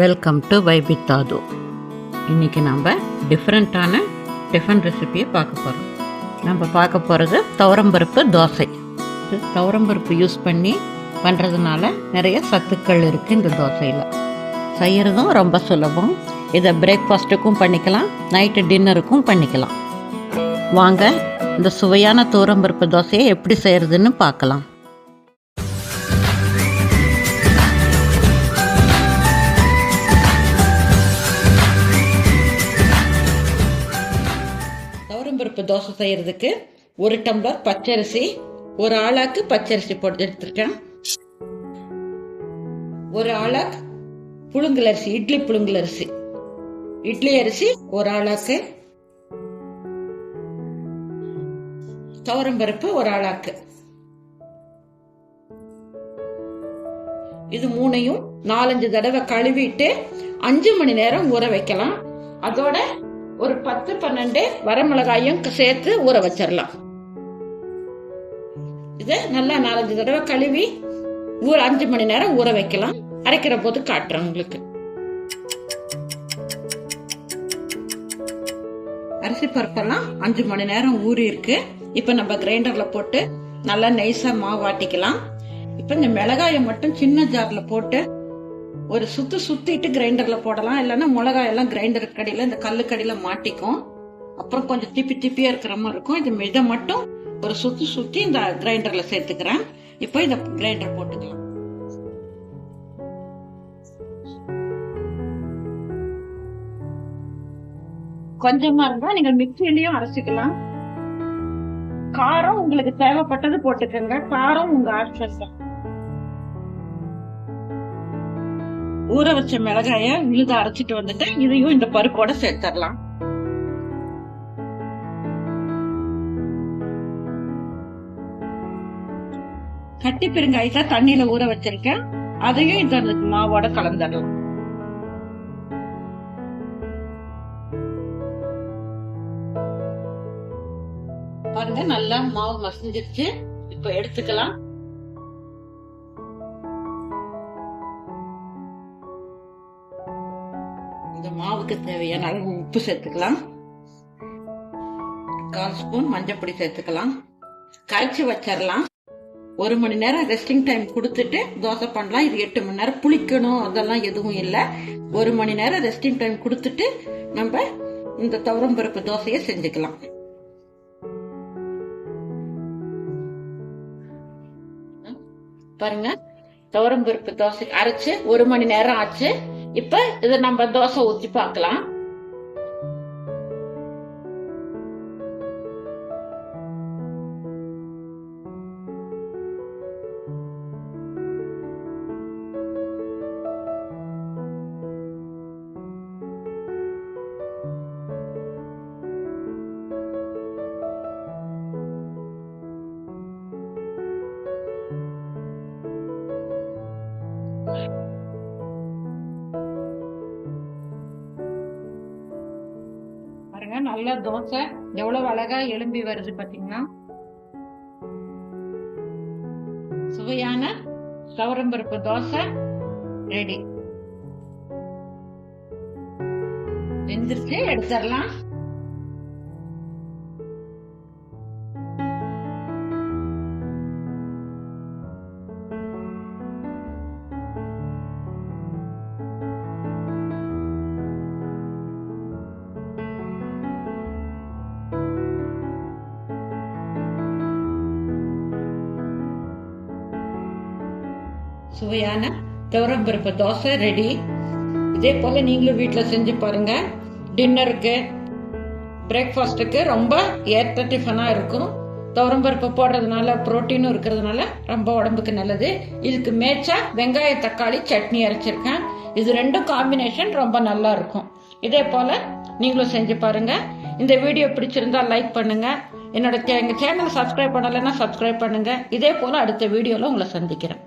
Welcome to வைபித்தாது இன்றைக்கி நம்ம டிஃப்ரெண்ட்டான டிஃபன் ரெசிபியை பார்க்க போகிறோம் நம்ம பார்க்க போகிறது துவரம்பருப்பு தோசை. இது துவரம்பருப்பு யூஸ் பண்ணி பண்ணுறதுனால நிறைய சத்துக்கள் இருக்குது இந்த தோசையில். செய்கிறதும் ரொம்ப சுலபம். இதை பிரேக்ஃபாஸ்ட்டுக்கும் பண்ணிக்கலாம் நைட்டு டின்னருக்கும் பண்ணிக்கலாம். வாங்க இந்த சுவையான தூரம்பருப்பு தோசையை எப்படி செய்கிறதுன்னு பார்க்கலாம். துவரம்பருப்பு தோசை செய்கிறதுக்கு ஒரு டம்ளர் பச்சரிசி ஒரு ஆளாக்கு பச்சரிசி போட்டு எடுத்துருக்கேன். ஒரு ஆளாக்கு புழுங்கல் அரிசி இட்லி புழுங்கல் அரிசி. இட்லி அரிசி ஒரு ஆளாக்கு துவரம்பருப்பு ஒரு ஆளாக்கு. இது மூணையும் நாலஞ்சு தடவை கழுவிட்டு அஞ்சு மணி நேரம் ஊற வைக்கலாம். அதோட ஒரு பத்து பன்னெண்டு வரமிளகாயும் சேர்த்து ஊற வச்சிடலாம் இதை நல்லா நாலஞ்சு தடவை கழுவி ஊற அஞ்சு மணி நேரம் ஊற வைக்கலாம். அரைக்கிற போது காட்டுறேன் உங்களுக்கு. அரிசி பருப்பெல்லாம் அஞ்சு மணி நேரம் ஊறி இருக்கு. இப்போ நம்ம கிரைண்டரில் போட்டு நல்லா நைஸாக மாவு ஆட்டிக்கலாம் இப்போ இந்த மிளகாயை மட்டும் சின்ன ஜாரில் போட்டு ஒரு சுத்து சுத்திட்டு கிரைண்டர்ல போடலாம். இல்லைன்னா மிளகாய் எல்லாம் கிரைண்டர் கடையில இந்த கல்லு கடையில மாட்டிக்கும். அப்புறம் கொஞ்சம் திப்பி திப்பியா இருக்கிற மாதிரி இருக்கும். இது இதை மட்டும் ஒரு சுத்து சுத்தி இந்த கிரைண்டர்ல சேர்த்துக்கிறேன். இப்போ இந்த கிரைண்டர் போட்டுக்கலாம். கொஞ்சமா இருந்தா நீங்க மிக்சிலையும் அரைச்சிக்கலாம். காரம் உங்களுக்கு தேவைப்பட்டது போட்டுக்கோங்க. காரம் உங்க ஆப்ஷன் தான் ஊற வச்ச மிளகாய விழுத அரைச்சிட்டு வந்துட்டு இதையும் இந்த பருப்போட சேர்த்துடலாம் கட்டி பெருங்காயத்தை தண்ணியில ஊற வச்சிருக்கேன். அதையும் இந்த மாவோட கலந்துடலாம் பாருங்க நல்லா மாவு மசிஞ்சிருச்சு. இப்ப எடுத்துக்கலாம். இந்த மாவுக்கு தேவையான அளவு உப்பு சேர்த்துக்கலாம். கால் ஸ்பூன் மஞ்சப்பொடி சேர்த்துக்கலாம். கரைச்சி வச்சிடலாம் ஒரு மணி நேரம் ரெஸ்டிங் டைம் கொடுத்துட்டு தோசை பண்ணலாம். இது எட்டு மணி நேரம் புளிக்கணும். அதெல்லாம் எதுவும் இல்லை. ஒரு மணி நேரம் ரெஸ்டிங் டைம் கொடுத்துட்டு நம்ம இந்த துவரம் பருப்பு தோசையை செஞ்சுக்கலாம். பாருங்க. துவரம் பருப்பு தோசை அரைச்சு ஒரு மணி நேரம் ஆச்சு. இப்ப இதை நம்ம தோசை ஊத்தி பார்க்கலாம். பாருங்க. நல்ல தோசை. எவ்வளவு அழகா எலும்பி வருது பாத்தீங்கன்னா சுவையான சவரம்பருப்பு தோசை. ரெடி வெந்துருச்சு. எடுத்துடலாம். சுவையான துவரம்பருப்பு தோசை ரெடி இதே போல நீங்களும் வீட்டில் செஞ்சு பாருங்க. டின்னருக்கு பிரேக்ஃபாஸ்ட்டுக்கு ரொம்ப ஏற்ற டிஃபனாக இருக்கும். துவரம்பருப்பு போடுறதுனால புரோட்டீனும் இருக்கிறதுனால ரொம்ப உடம்புக்கு நல்லது. இதுக்கு மேய்ச்சா வெங்காய தக்காளி சட்னி அரைச்சிருக்கேன். இது ரெண்டும் காம்பினேஷன் ரொம்ப நல்லா இருக்கும். இதே போல் நீங்களும் செஞ்சு பாருங்க. இந்த வீடியோ பிடிச்சிருந்தா லைக் பண்ணுங்க. என்னோட எங்கள் சேனலை சப்ஸ்கிரைப் பண்ணலைன்னா சப்ஸ்கிரைப் பண்ணுங்க. இதே போல் அடுத்த வீடியோவில் உங்களை சந்திக்கிறேன்.